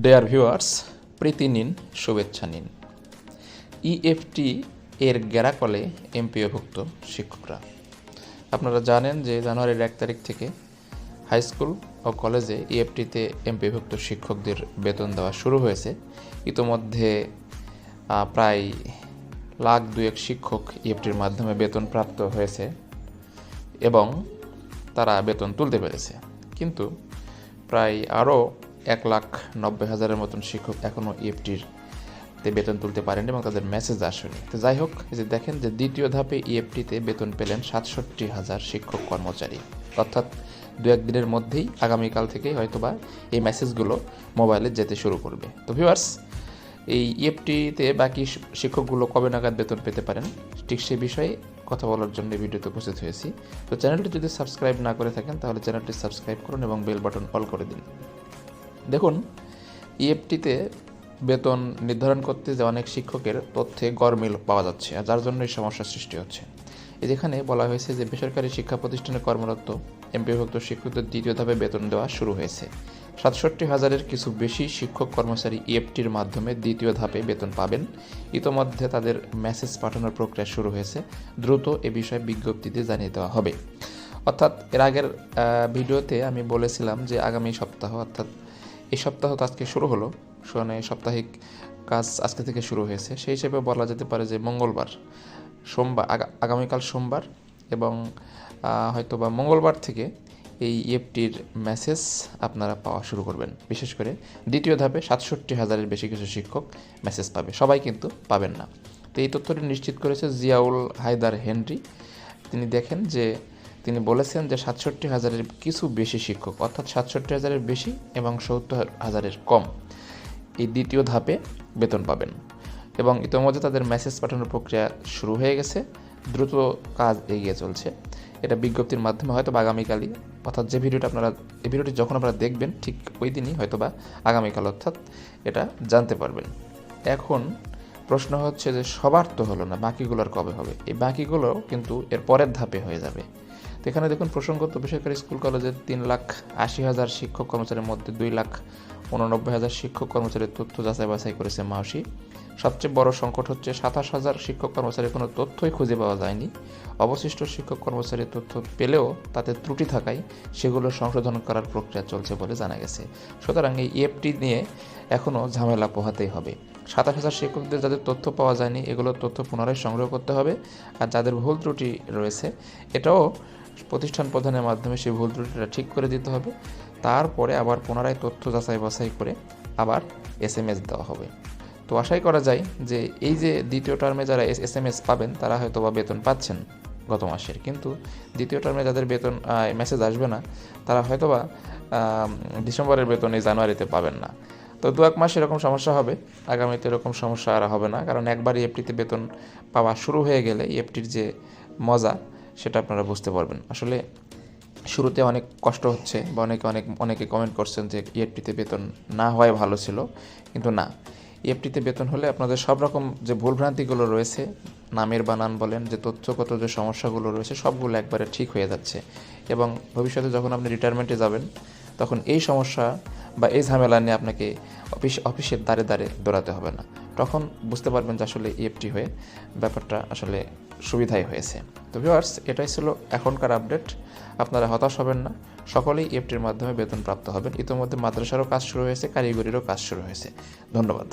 Dear viewers প্রীতি নিন, শুভেচ্ছা নিন। ইএফটি এর গেরাকলে এমপিওভুক্ত শিক্ষকরা। আপনারা জানেন যে জানুয়ারির এক তারিখ থেকে হাই স্কুল ও কলেজে ইএফটিতে এমপিভুক্ত শিক্ষকদের বেতন দেওয়া শুরু হয়েছে। ইতোমধ্যে প্রায় লাখ দুয়েক শিক্ষক ইএফটির মাধ্যমে বেতন প্রাপ্ত হয়েছে এবং তারা বেতন তুলতে পেরেছে। কিন্তু প্রায় আরও এক লাখ নব্বই হাজারের মতন শিক্ষক এখনও ইএফটির তে বেতন তুলতে পারেন এবং তাদের মেসেজ আসেনি। তো যাই হোক যে দেখেন যে দ্বিতীয় ধাপে ইএফটিতে বেতন পেলেন সাতষট্টি হাজার শিক্ষক কর্মচারী। অর্থাৎ দু একদিনের মধ্যেই আগামীকাল থেকে হয়তোবা এই মেসেজগুলো মোবাইলে যেতে শুরু করবে। তো ভিউয়ার্স এই ইএফটিতে বাকি শিক্ষকগুলো কবে নাগাদ বেতন পেতে পারেন? ঠিক সে বিষয়ে কথা বলার জন্য ভিডিওতে উপস্থিত হয়েছি। তো চ্যানেলটি যদি সাবস্ক্রাইব না করে থাকেন, তাহলে চ্যানেলটি সাবস্ক্রাইব করুন এবং বেল বাটন অল করে দিন। দেখুন ইএফটিতে বেতন নির্ধারণ করতে যে অনেক শিক্ষকের তথ্যে গরমিল পাওয়া যাচ্ছে যার জন্য এই সমস্যার সৃষ্টি হচ্ছে। যেখানে বলা হয়েছে যে বেসরকারি শিক্ষা প্রতিষ্ঠানে কর্মরত এমপিভুক্ত শিক্ষকদের দ্বিতীয় ধাপে বেতন দেওয়া শুরু হয়েছে। সাতষট্টি হাজারের কিছু বেশি শিক্ষক কর্মচারী ইএফটির মাধ্যমে দ্বিতীয় ধাপে বেতন পাবেন। ইতোমধ্যে তাদের মেসেজ পাঠানোর প্রক্রিয়া শুরু হয়েছে। দ্রুত এ বিষয়ে বিজ্ঞপ্তিতে জানিয়ে দেওয়া হবে। অর্থাৎ এর আগের ভিডিওতে আমি বলেছিলাম যে আগামী সপ্তাহ, অর্থাৎ এই সপ্তাহ তো আজকে শুরু হলো। মানে সাপ্তাহিক কাজ আজকে থেকে শুরু হয়েছে। সেই হিসেবে বলা যেতে পারে যে মঙ্গলবার সোমবার, আগা- আগামীকাল সোমবার এবং হয়তো বা মঙ্গলবার থেকে এই ইএফটির মেসেজ আপনারা পাওয়া শুরু করবেন। বিশেষ করে দ্বিতীয় ধাপে সাতষট্টি হাজারের বেশি কিছু শিক্ষক মেসেজ পাবে। সবাই কিন্তু পাবেন না। তো এই তথ্যটি নিশ্চিত করেছে জিয়াউল হায়দার হেনরি। তিনি দেখেন যে তিনি বলেছেন যে সাতষট্টি হাজারের কিছু বেশি শিক্ষক, অর্থাৎ সাতষট্টি হাজারের বেশি এবং সত্তর হাজারের কম, এই দ্বিতীয় ধাপে বেতন পাবেন। এবং ইতিমধ্যে তাদের মেসেজ পাঠানোর প্রক্রিয়া শুরু হয়ে গেছে। দ্রুত কাজ এগিয়ে চলছে। এটা বিজ্ঞপ্তির মাধ্যমে হয়তো বা আগামীকালই, অর্থাৎ যে ভিডিওটা আপনারা, এই ভিডিওটি যখন আপনারা দেখবেন, ঠিক ওই দিনই হয়তো বা আগামীকাল, অর্থাৎ এটা জানতে পারবেন। এখন প্রশ্ন হচ্ছে যে সবার তো হলো না বাকিগুলোর কবে হবে? এই বাকিগুলো কিন্তু এর পরের ধাপে হয়ে যাবে। তো এখানে দেখুন, প্রসঙ্গত বেসরকারি স্কুল কলেজের তিন লাখ আশি হাজার শিক্ষক কর্মচারীর মধ্যে দুই লাখ উননব্বই হাজার শিক্ষক কর্মচারীর তথ্য যাচাই বাছাই করেছে মাউসি। সবচেয়ে বড় সংকট হচ্ছে, সাতাশ হাজার শিক্ষক কর্মচারীর কোনো তথ্যই খুঁজে পাওয়া যায়নি। অবশিষ্ট শিক্ষক কর্মচারীর তথ্য পেলেও তাতে ত্রুটি থাকায় সেগুলো সংশোধন করার প্রক্রিয়া চলছে বলে জানা গেছে। সুতরাং এই ইএফটি নিয়ে এখনও ঝামেলা পোহাতেই হবে। সাতাশ হাজার শিক্ষকদের যাদের তথ্য পাওয়া যায়নি এগুলোর তথ্য পুনরায় সংগ্রহ করতে হবে। আর যাদের ভুল ত্রুটি রয়েছে, এটাও প্রতিষ্ঠান প্রধানের মাধ্যমে সেই ভুল ত্রুটিটা ঠিক করে দিতে হবে। তারপরে আবার পুনরায় তথ্য যাচাই বাছাই করে আবার এস এম এস দেওয়া হবে। তো আশাই করা যায় যে এই যে দ্বিতীয় টার্মে যারা এস এম এস পাবেন, তারা হয়তো বা বেতন পাচ্ছেন গত মাসের। কিন্তু দ্বিতীয় টার্মে যাদের বেতন মেসেজ আসবে না, তারা হয়তো বা ডিসেম্বরের বেতন এই জানুয়ারিতে পাবেন না। তো দু এক মাস এরকম সমস্যা হবে। আগামীতে এরকম সমস্যা আর হবে না। কারণ একবার ইএফটিতে বেতন পাওয়া শুরু হয়ে গেলে ইএফটির যে মজা সেটা আপনারা বুঝতে পারবেন। আসলে শুরুতে অনেক কষ্ট হচ্ছে বা অনেকে অনেক, অনেকে কমেন্ট করছেন যে ইএফটিতে বেতন না হয় ভালো ছিল, কিন্তু না। ইএফটিতে বেতন হলে আপনাদের সব রকম যে ভুলভ্রান্তিগুলো রয়েছে, নামের বানান বলেন, যে তথ্যগত যে সমস্যাগুলো রয়েছে, সবগুলো একবারে ঠিক হয়ে যাচ্ছে। এবং ভবিষ্যতে যখন আপনি রিটায়ারমেন্টে যাবেন, তখন এই সমস্যা বা এই ঝামেলা নিয়ে আপনাকে অফিস, অফিসের দ্বারে দ্বারে দৌড়াতে হবে না। তখন বুঝতে পারবেন যে আসলে ইএফটি হয়ে ব্যাপারটা আসলে সুবিধাই হয়েছে। তো ভিউয়ার্স এটাই ছিল এখনকার আপডেট আপনারা হতাশ হবেন না। সকলেই এফটির মাধ্যমে বেতন প্রাপ্ত হবেন। ইতিমধ্যে মাদ্রাসারও কাজ শুরু হয়েছে, কারিগরিরও কাজ শুরু হয়েছে। ধন্যবাদ।